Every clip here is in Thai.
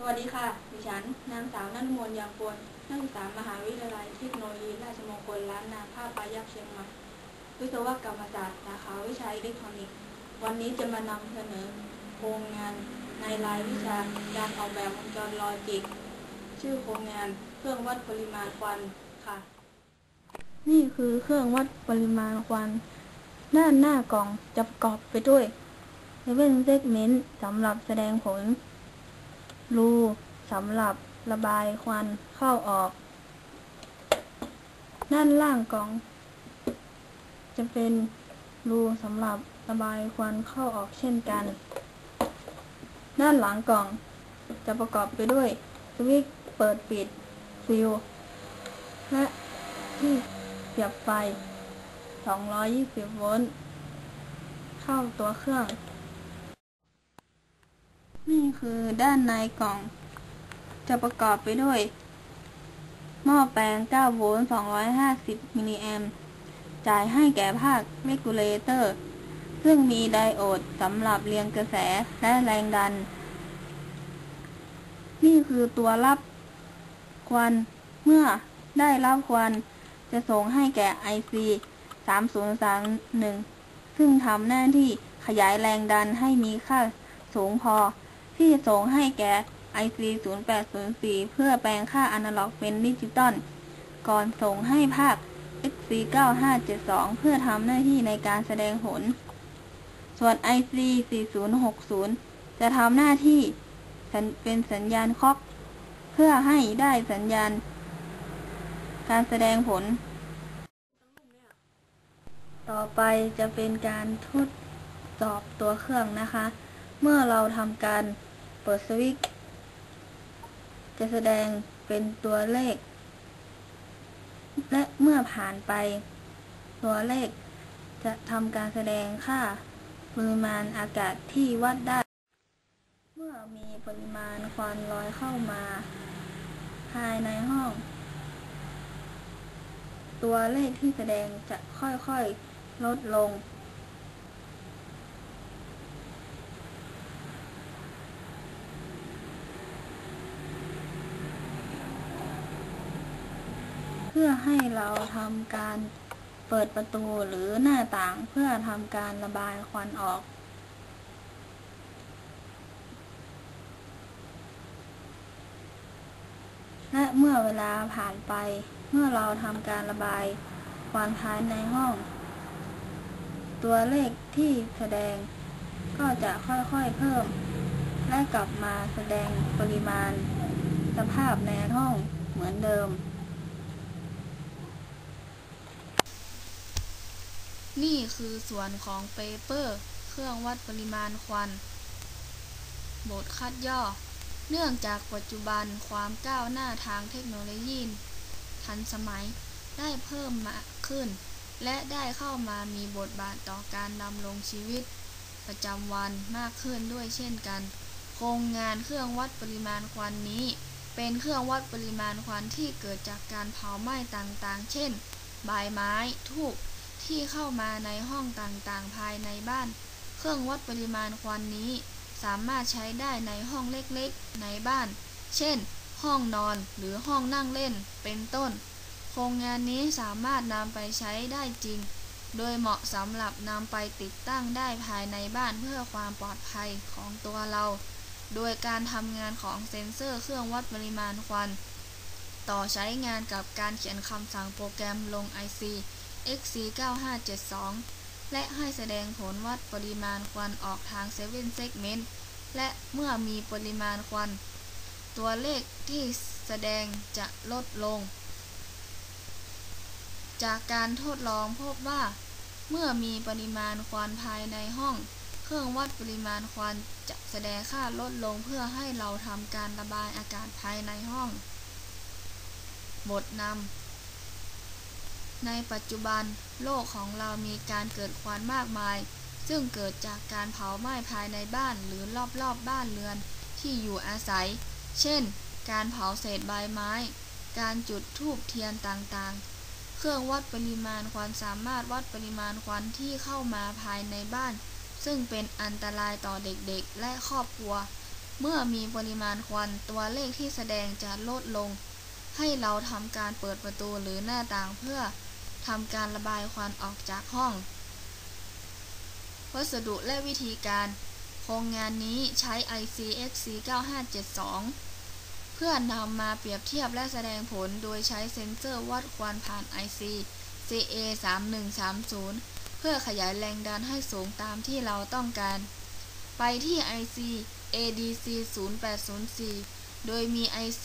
สวัสดีค่ะ ดิฉัน นางสาวนันทมนต์ยางปวนนักศึกษามหาวิทยาลัยเทคโนโลยีราชมงคลล้านนาภาคปายักษ์เชียงใหม่ วิศวกรรมศาสตร์สาขาวิชาอิเล็กทรอนิกส์ วันนี้จะมานำเสนอโครงงานในรายวิชาการออกแบบวงจรลอจิก ชื่อโครงงานเครื่องวัดปริมาณควันค่ะ นี่คือเครื่องวัดปริมาณควัน ด้านหน้ากล่องจะประกอบไปด้วยเลเวลเซกเมนต์สำหรับแสดงผล รูสำหรับระบายควันเข้าออก ด้านล่างกล่อง จะเป็นรูสำหรับระบายควันเข้าออกเช่นกัน ด้านหลังกล่อง จะประกอบไปด้วยสวิตช์เปิดปิดฟิวและที่เสียบไฟ 220 โวลต์ เข้าตัวเครื่อง นี่คือด้านในกล่อง จะประกอบไปด้วย หม้อแปลง 9 โวลต์ 250 มิลลิแอมป์จ่ายให้แก่ภาคเรกูเลเตอร์ ซึ่งมีไดโอดสำหรับเรียงกระแสและแรงดัน นี่คือตัวรับควัน เมื่อได้รับควัน จะส่งให้แก่ IC 3031 ซึ่งทำหน้าที่ขยายแรงดันให้มีค่าสูงพอ ที่ส่งให้แก่ IC 0804เพื่อแปลงค่าอนาล็อกเป็นดิจิตอลก่อนส่งให้ภาค XC 9572เพื่อทำหน้าที่ในการแสดงผล ส่วน IC 4060 จะทำหน้าที่เป็นสัญญาณคล็อก เพื่อให้ได้สัญญาณ การแสดงผล ต่อไปจะเป็นการทดสอบตัวเครื่องนะคะ เมื่อเราทำการ ปิดสวิตช์จะแสดงเป็นตัวเลข และเมื่อผ่านไป ตัวเลขจะทำการแสดงค่าปริมาณอากาศที่วัดได้ เมื่อมีปริมาณควันลอยเข้ามา ภายในห้อง ตัวเลขที่แสดงจะค่อยๆ ลดลง พื่อให้เราทำการเปิดประตูหรือหน้าต่างเพื่อทำการระบายควันออกและเมื่อเวลาผ่านไป เมื่อเราทำการระบายควันภายในห้อง ตัวเลขที่แสดงก็จะค่อยๆเพิ่ม และกลับมาแสดงปริมาณสภาพในห้องเหมือนเดิม นี่คือส่วนของเปเปอร์ เครื่องวัดปริมาณควัน บทคัดย่อ เนื่องจากปัจจุบันความก้าวหน้าทางเทคโนโลยีทันสมัยได้เพิ่มมากขึ้น และได้เข้ามามีบทบาทต่อการดำรงชีวิต ประจำวันมากขึ้นด้วยเช่นกัน โครงงานเครื่องวัดปริมาณควันนี้ เป็นเครื่องวัดปริมาณควันที่เกิดจากการเผาไหม้ต่างๆ เช่น ใบไม้ทูบ ที่เข้ามาในห้องต่างๆ ภายในบ้าน เครื่องวัดปริมาณควันนี้ สามารถใช้ได้ในห้องเล็กๆ ในบ้าน เช่น ห้องนอนหรือห้องนั่งเล่น เป็นต้น โครงงานนี้สามารถนำไปใช้ได้จริง โดยเหมาะสำหรับนำไปติดตั้งได้ภายในบ้านเพื่อความปลอดภัยของตัวเรา โดยการทำงานของเซ็นเซอร์เครื่องวัดปริมาณควัน ต่อใช้งานกับการเขียนคำสั่งโปรแกรมลง IC XC9572 และให้แสดงผลวัดปริมาณควันออกทาง7 segment และเมื่อมีปริมาณควัน ตัวเลขที่แสดงจะลดลง จากการทดลองพบว่า เมื่อมีปริมาณควันภายในห้อง เครื่องวัดปริมาณควันจะแสดงค่าลดลงเพื่อให้เราทำการระบายอากาศภายในห้อง บทนำ ในปัจจุบันโลกของเรามีการเกิดควันมากมาย ซึ่งเกิดจากการเผาไหม้ภายในบ้านหรือรอบๆบบ้านเรือนที่อยู่อาศัย เช่น การเผาเศษใบไม้ การจุดธูปเทียนต่างๆ เครื่องวัดปริมาณควันสามารถวัดปริมาณควันที่เข้ามาภายในบ้าน ซึ่งเป็นอันตรายต่อเด็กๆ และครอบครัว เมื่อมีปริมาณควันตัวเลขที่แสดงจะลดลง ให้เราทำการเปิดประตูหรือหน้าต่างเพื่อ ทำการระบายควันออกจากห้อง วัสดุและวิธีการ โครงงานนี้ใช้ IC XC9572 เพื่อนำมาเปรียบเทียบและแสดงผลโดยใช้เซ็นเซอร์วัดควันผ่าน IC CA3130 เพื่อขยายแรงดันให้สูงตามที่เราต้องการ ไปที่ IC ADC0804 โดยมี IC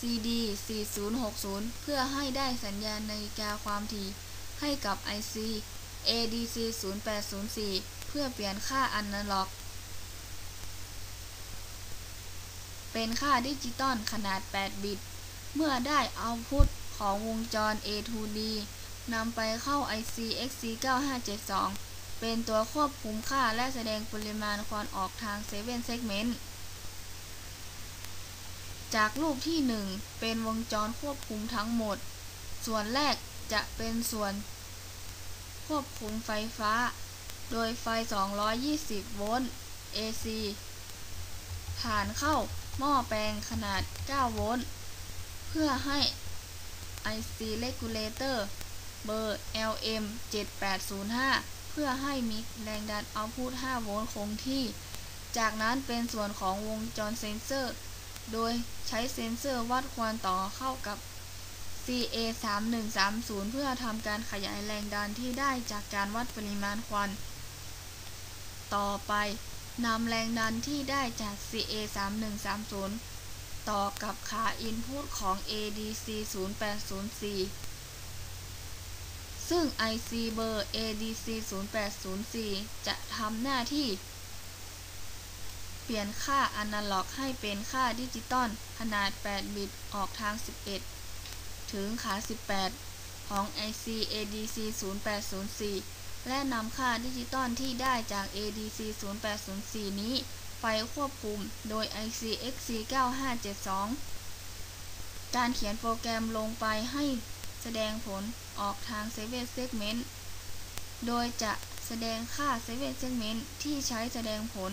CD4060 เพื่อให้ได้สัญญาณนาฬิกาความถี่ ให้กับ IC ADC0804 เพื่อเปลี่ยนค่าอนาล็อก เป็นค่าดิจิตอลขนาด 8 บิต เมื่อได้เอาพุตของวงจร A to D นำไปเข้า IC XC9572 เป็นตัวควบคุมค่าและแสดงปริมาณควันออกทาง7 segment จากรูปที่ 1 เป็นวงจรควบคุมทั้งหมด ส่วนแรกจะเป็นส่วน ควบคุมไฟฟ้า โดยไฟ 220 โวลต์ AC ผ่านเข้าหม้อแปลงขนาด 9 โวลต์ เพื่อให้ IC regulator เบอร์ LM7805 เพื่อให้มีแรงดันเอาพุต5โวลต์คงที่ จากนั้นเป็นส่วนของวงจรเซนเซอร์ โดยใช้เซ็นเซอร์วัดควันต่อเข้ากับ CA3130 เพื่อทำการขยายแรงดันที่ได้จากการวัดปริมาณควัน ต่อไปนำแรงดันที่ได้จาก CA3130 ต่อกับขาอินพุตของ ADC0804 ซึ่ง IC เบอร์ ADC0804 จะทำหน้าที่ ปลี่ยนค่าอนาล็อกให้เป็นค่าดิจิตอลขนาด 8 บิต ออกทาง 11 ถึงขา 18 ของ IC ADC0804 และนำค่าดิจิตอลที่ได้จาก ADC0804 นี้ ไปควบคุมโดย IC XC9572 การเขียนโปรแกรมลงไปให้แสดงผลออกทาง 7 segment โดยจะแสดงค่า 7 segment ที่ใช้แสดงผล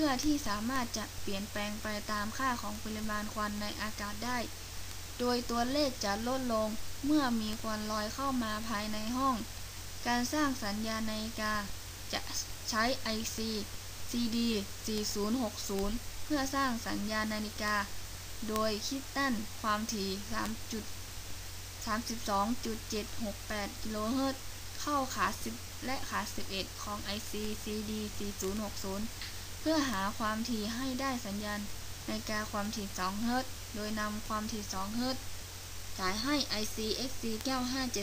พื่อที่สามารถจะเปลี่ยนแปลงไปตามค่าของปริมาณควันในอากาศได้ โดยตัวเลขจะลดลงเมื่อมีควันลอยเข้ามาภายในห้อง การสร้างสัญญาณนาฬิกาจะใช้ IC CD 4060 เพื่อสร้างสัญญาณนาฬิกา โดยคิดตั้นความถี่ 3.32.768 กิโลเฮิรตซ์เข้าขา 10 และขา 11 ของ IC CD 4060 พื่อหาความถี่ให้ได้สัญญาณในกาความถี่ 2 เฮิรตซ์ โดยนำความถี่ 2 เฮิรตซ์จ่ายให้ IC XC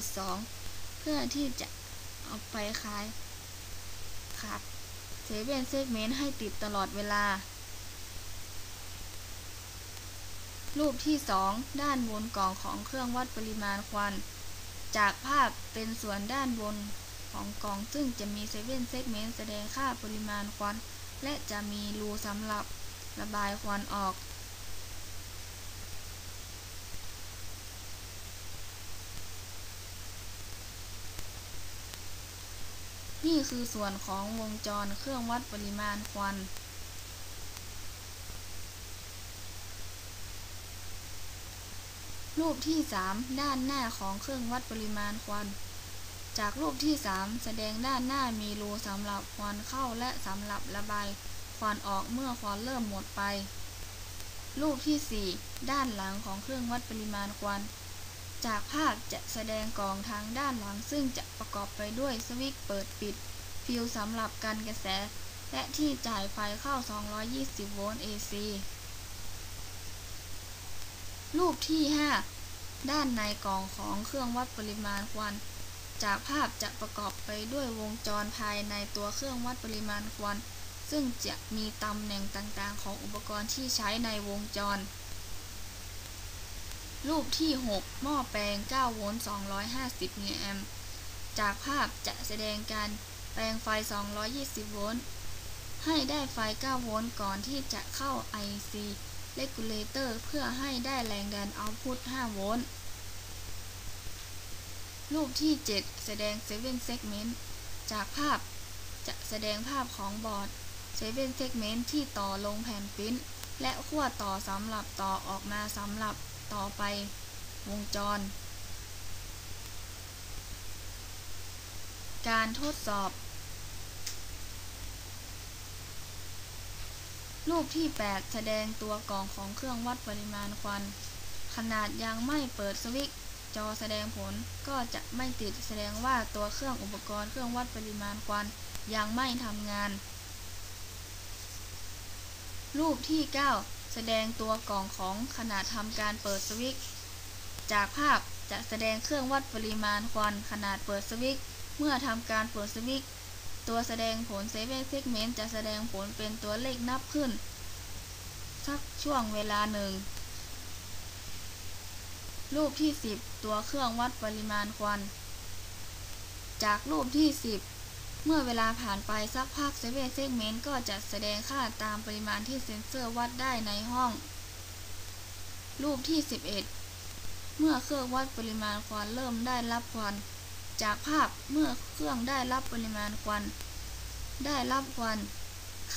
9572 เพื่อที่จะเอาไปขายครับเซเว่นเซกเมนต์ให้ติดตลอดเวลา รูปที่ 2 ด้านบนกล่องของเครื่องวัดปริมาณควัน จากภาพเป็นส่วนด้านบนของกล่องซึ่งจะมีเซเว่นเซกเมนต์แสดงค่าปริมาณควัน และจะมีรูสำหรับระบายควันออกนี่คือส่วนของวงจรเครื่องวัดปริมาณควัน รูปที่ 3 ด้านหน้าของเครื่องวัดปริมาณควัน จากรูปที่ 3 แสดงด้านหน้ามีรูสำหรับควันเข้าและสำหรับระบายควันออกเมื่อควันเริ่มหมดไป รูปที่ 4 ด้านหลังของเครื่องวัดปริมาณควัน จากภาพจะแสดงกล่องทางด้านหลัง ซึ่งจะประกอบไปด้วยสวิตช์เปิดปิด ฟิวสำหรับกันกระแส และที่จ่ายไฟเข้า 220 โวลต์ AC รูปที่ 5 ด้านในกล่องของเครื่องวัดปริมาณควัน จากภาพจะประกอบไปด้วยวงจรภายในตัวเครื่องวัดปริมาณควันซึ่งจะมีตำแหน่งต่างๆ ของอุปกรณ์ที่ใช้ในวงจร รูปที่ 6 หม้อแปลง 9 โวลต์ 250 มิลลิแอมป์ จากภาพจะแสดงการแปลงไฟ 220 โวลต์ ให้ได้ไฟ 9 โวลต์ก่อนที่จะเข้า IC regulator เพื่อให้ได้แรงดันเอาพุต5โวลต์ รูปที่ 7 แสดง 7 segment จากภาพจะแสดงภาพของบอร์ดเซเว่นเซกเมนต์ที่ต่อลงแผ่นปริ้นและขั้วต่อสำหรับต่อออกมาสำหรับต่อไป วงจร การทดสอบ รูปที่ 8 แสดงตัวกล่องของเครื่องวัดปริมาณควัน ขนาดยังไม่เปิดสวิตช์ จอแสดงผลก็จะไม่ติดแสดงว่าตัวเครื่องอุปกรณ์เครื่องวัดปริมาณควันยังไม่ทำงาน รูปที่ 9 แสดงตัวกล่องของขณะทำการเปิดสวิตช์จากภาพจะแสดงเครื่องวัดปริมาณควันขนาดเปิดสวิตช์เมื่อทำการเปิดสวิตช์ตัวแสดงผลเซเว่นเซกเมนต์จะแสดงผลเป็นตัวเลขนับขึ้น สักช่วงเวลาหนึ่ง รูปที่ 10 ตัวเครื่องวัดปริมาณควัน จากรูปที่ 10 เมื่อเวลาผ่านไปสักพักเซเว่นเซกเมนต์ก็จะแสดงค่าตามปริมาณที่เซ็นเซอร์วัดได้ในห้อง รูปที่ 11 เมื่อเครื่องวัดปริมาณควันเริ่มได้รับควัน จากภาพเมื่อเครื่องได้รับปริมาณควัน ได้รับควัน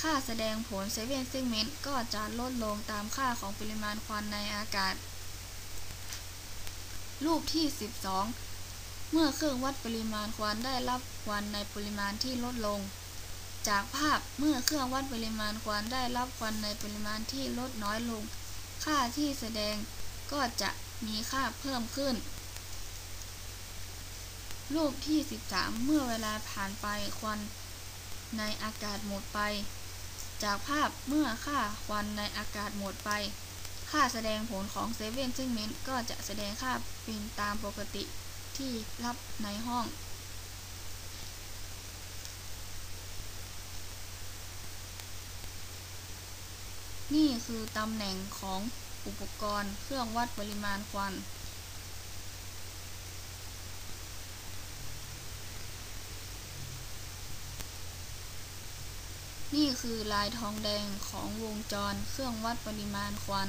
ค่าแสดงผลเซเว่นเซกเมนต์ก็จะลดลงตามค่าของปริมาณควันในอากาศ รูปที่ 12 เมื่อเครื่องวัดปริมาณควันได้รับควันในปริมาณที่ลดลง จากภาพเมื่อเครื่องวัดปริมาณควันได้รับควันในปริมาณที่ลดน้อยลง ค่าที่แสดงก็จะมีค่าเพิ่มขึ้น รูปที่ 13 เมื่อเวลาผ่านไปควันในอากาศหมดไป จากภาพเมื่อค่าควันในอากาศหมดไป ค่าแสดงผลของเซเว่นซึ่งเมนก็จะแสดงค่าเป็นตามปกติที่รับในห้อง นี่คือตำแหน่งของอุปกรณ์เครื่องวัดปริมาณควัน นี่คือลายทองแดงของวงจรเครื่องวัดปริมาณควัน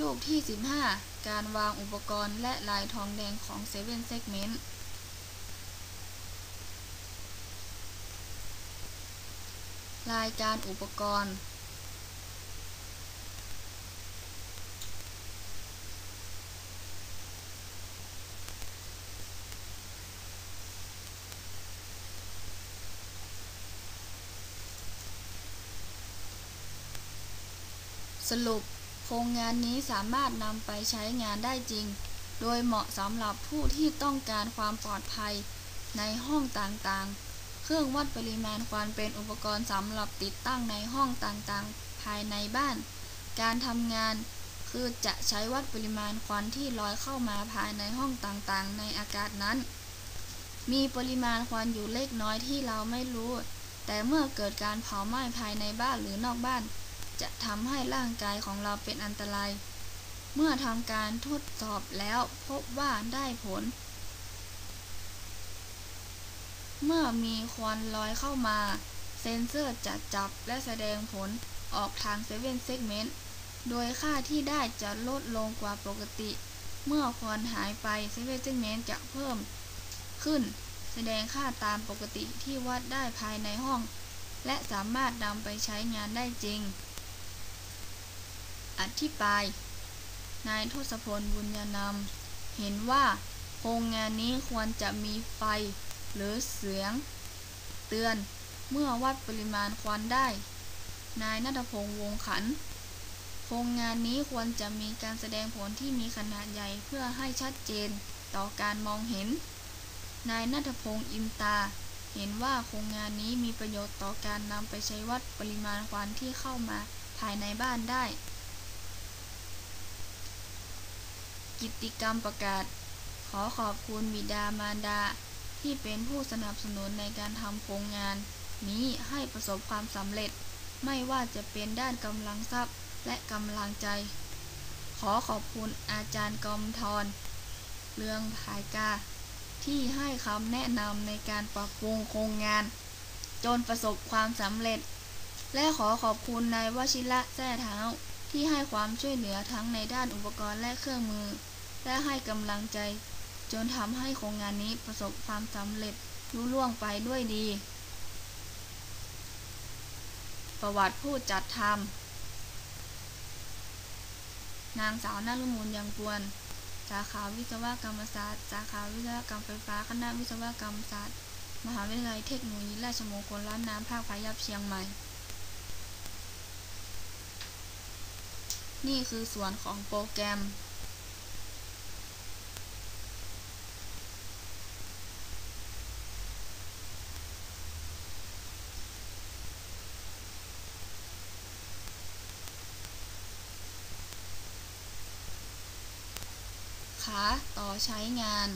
รูปที่ 15 การวางอุปกรณ์และลายทองแดงของ7 Segment รายการอุปกรณ์ สรุป โครงงานนี้สามารถนำไปใช้งานได้จริง โดยเหมาะสำหรับผู้ที่ต้องการความปลอดภัยในห้องต่างๆ เครื่องวัดปริมาณควันเป็นอุปกรณ์สำหรับติดตั้งในห้องต่างๆ ภายในบ้าน การทำงานคือจะใช้วัดปริมาณควันที่ลอยเข้ามาภายในห้องต่างๆ ในอากาศนั้น มีปริมาณควันอยู่เล็กน้อยที่เราไม่รู้ แต่เมื่อเกิดการเผาไหม้ภายในบ้านหรือนอกบ้าน จะทำให้ร่างกายของเราเป็นอันตราย เมื่อทำการทดสอบแล้วพบว่าได้ผล เมื่อมีควันลอยเข้ามา เซ็นเซอร์จะจับและแสดงผลออกทาง7 Segment โดยค่าที่ได้จะลดลงกว่าปกติ เมื่อควันหายไป7 Segment จะเพิ่มขึ้น แสดงค่าตามปกติที่วัดได้ภายในห้องและสามารถนำไปใช้งานได้จริง ธิบาย นายทศพลบุญญานำเห็นว่าโครงงานนี้ควรจะมีไฟหรือเสียง เตือนเมื่อวัดปริมาณควันได้ นายนัทพงษ์วงขัน โครงงานนี้ควรจะมีการแสดงผลที่มีขนาดใหญ่เพื่อให้ชัดเจนต่อการมองเห็น นายนัทพงษ์อิมตา เห็นว่าโครงงานนี้มีประโยชน์ต่อการนำไปใช้วัดปริมาณควันที่เข้ามาภายในบ้านได้ กิจกรรมประกาศ ขอขอบคุณบิดามารดา ที่เป็นผู้สนับสนุนในการทำโครงงาน นี้ให้ประสบความสำเร็จ ไม่ว่าจะเป็นด้านกำลังทรัพย์และกำลังใจ ขอขอบคุณอาจารย์กอมทรเรืองภายกา ที่ให้คำแนะนำในการปรับปรุงโครงงาน จนประสบความสำเร็จ และขอขอบคุณนายวชิระแท้เท้า ที่ให้ความช่วยเหลือทั้งในด้านอุปกรณ์และเครื่องมือ และให้กำลังใจ จนทำให้โครงงานนี้ประสบความสำเร็จลุล่วงไปด้วยดี ประวัติผู้จัดทำนางสาวนฤมลยังกวน สาขาวิศวกรรมศาสตร์ สาขาวิศวกรรมไฟฟ้า คณะวิศวกรรมศาสตร์ มหาวิทยาลัยเทคโนโลยีราชมงคลล้านน้ำภาคพายัพเชียงใหม่ นี่คือส่วนของโปรแกรม ขาต่อใช้งาน